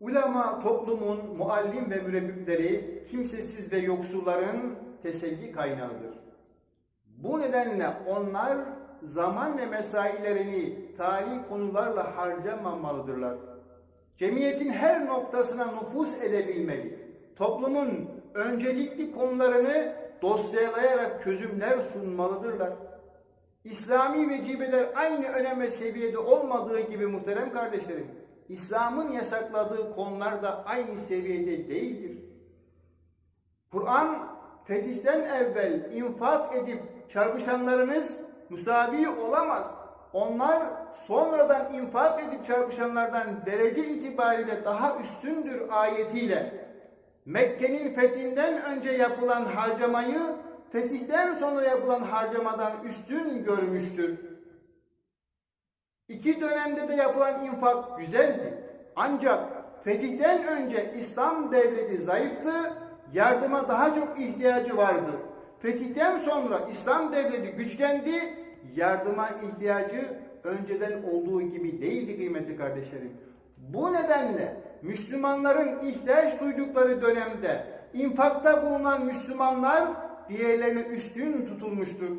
Ulema toplumun muallim ve mürebbipleri kimsesiz ve yoksulların teselli kaynağıdır. Bu nedenle onlar zaman ve mesailerini tali konularla harcamamalıdırlar. Cemiyetin her noktasına nüfus edebilmeli. Toplumun öncelikli konularını dosyalayarak çözümler sunmalıdırlar. İslami vecibeler aynı öneme seviyede olmadığı gibi muhterem kardeşlerim, İslam'ın yasakladığı konular da aynı seviyede değildir. Kur'an fetihten evvel infak edip çarpışanlarınız müsavi olamaz. Onlar sonradan infak edip çarpışanlardan derece itibariyle daha üstündür ayetiyle Mekke'nin fethinden önce yapılan harcamayı fetihten sonra yapılan harcamadan üstün görmüştür. İki dönemde de yapılan infak güzeldi. Ancak fetihten önce İslam devleti zayıftı, yardıma daha çok ihtiyacı vardı. Fetihten sonra İslam devleti güçlendi, yardıma ihtiyacı önceden olduğu gibi değildi kıymetli kardeşlerim. Bu nedenle Müslümanların ihtiyaç duydukları dönemde infakta bulunan Müslümanlar diğerlerine üstün tutulmuştur.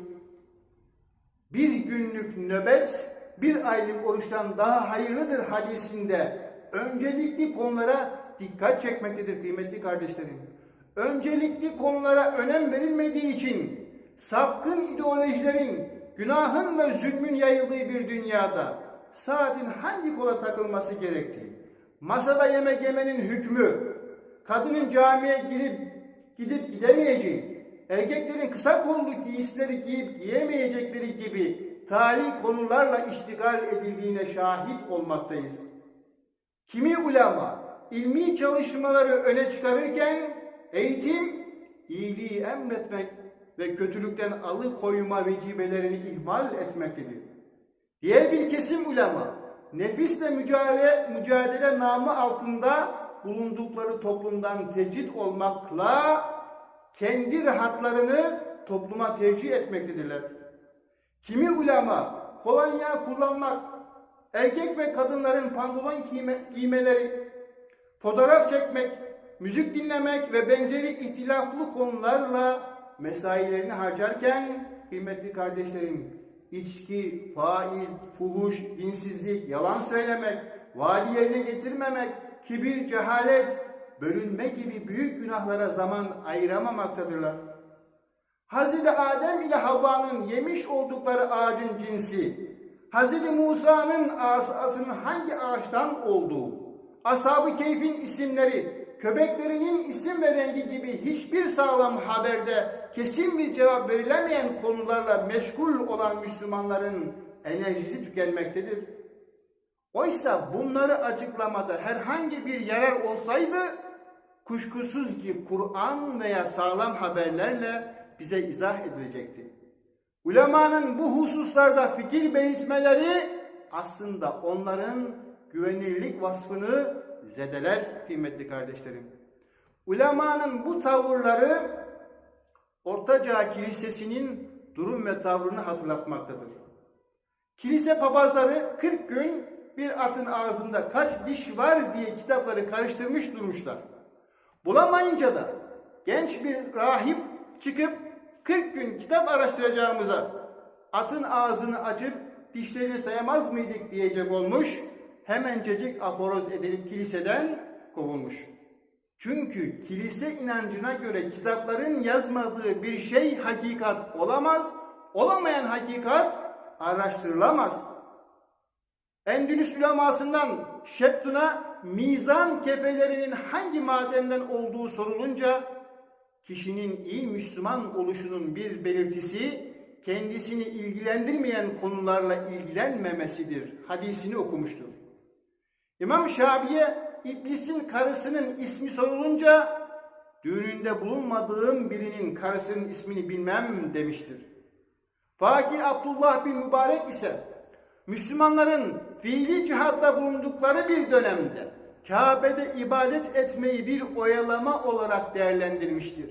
Bir günlük nöbet bir aylık oruçtan daha hayırlıdır hadisinde öncelikli konulara dikkat çekmektedir kıymetli kardeşlerim. Öncelikli konulara önem verilmediği için sapkın ideolojilerin, günahın ve zulmün yayıldığı bir dünyada saatin hangi kola takılması gerektiği, masada yemek yemenin hükmü, kadının camiye girip gidip gidemeyeceği, erkeklerin kısa kollu giysileri giyip giyemeyecekleri gibi tali konularla iştigal edildiğine şahit olmaktayız. Kimi ulema ilmi çalışmaları öne çıkarırken eğitim, iyiliği emretmek ve kötülükten alıkoyma vecibelerini ihmal etmektedir. Diğer bir kesim ulema nefisle mücadele, mücadele namı altında bulundukları toplumdan tecrit olmakla kendi rahatlarını topluma tercih etmektedirler. Kimi ulema kolonya kullanmak, erkek ve kadınların pantolon giyme, giymeleri, fotoğraf çekmek, müzik dinlemek ve benzeri ihtilaflı konularla mesailerini harcarken kıymetli kardeşlerim içki, faiz, fuhuş, dinsizlik, yalan söylemek, vaadi yerine getirmemek, kibir, cehalet, bölünme gibi büyük günahlara zaman ayıramamaktadırlar. Hazreti Adem ile Havva'nın yemiş oldukları ağacın cinsi, Hazreti Musa'nın asasının hangi ağaçtan olduğu, Ashab-ı Keyf'in isimleri, köpeklerinin isim ve rengi gibi hiçbir sağlam haberde kesin bir cevap verilemeyen konularla meşgul olan Müslümanların enerjisi tükenmektedir. Oysa bunları açıklamada herhangi bir yarar olsaydı kuşkusuz ki Kur'an veya sağlam haberlerle bize izah edilecekti. Ulemanın bu hususlarda fikir belirtmeleri aslında onların güvenirlik vasfını zedeler kıymetli kardeşlerim. Ulemanın bu tavırları Ortaçağ Kilisesi'nin durum ve tavrını hatırlatmaktadır. Kilise papazları 40 gün bir atın ağzında kaç diş var diye kitapları karıştırmış durmuşlar. Bulamayınca da genç bir rahip çıkıp 40 gün kitap araştıracağımıza atın ağzını açıp dişlerini sayamaz mıydık diyecek olmuş. Hemencecik aforoz edilip kiliseden kovulmuş. Çünkü kilise inancına göre kitapların yazmadığı bir şey hakikat olamaz. Olamayan hakikat araştırılamaz. Endülüs ulemasından Şeptun'a mizan kefelerinin hangi madenden olduğu sorulunca kişinin iyi Müslüman oluşunun bir belirtisi kendisini ilgilendirmeyen konularla ilgilenmemesidir. Hadisini okumuştur. İmam Şabi'ye iblisin karısının ismi sorulunca düğününde bulunmadığım birinin karısının ismini bilmem demiştir. Fakir Abdullah bin Mübarek ise Müslümanların fiili cihatta bulundukları bir dönemde Kabe'de ibadet etmeyi bir oyalama olarak değerlendirmiştir.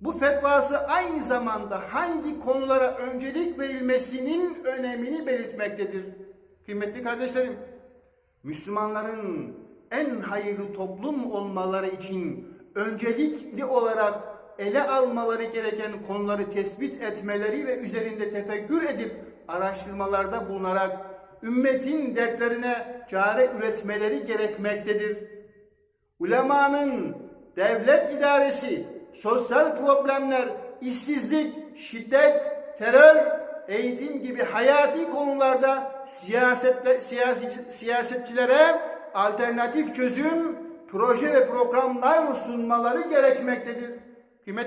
Bu fetvası aynı zamanda hangi konulara öncelik verilmesinin önemini belirtmektedir. Kıymetli kardeşlerim, Müslümanların en hayırlı toplum olmaları için öncelikli olarak ele almaları gereken konuları tespit etmeleri ve üzerinde tefekkür edip araştırmalarda bulunarak ümmetin dertlerine çare üretmeleri gerekmektedir. Ulemanın devlet idaresi, sosyal problemler, işsizlik, şiddet, terör, eğitim gibi hayati konularda siyasetle, siyasi, siyasetçilere alternatif çözüm, proje ve programlar sunmaları gerekmektedir.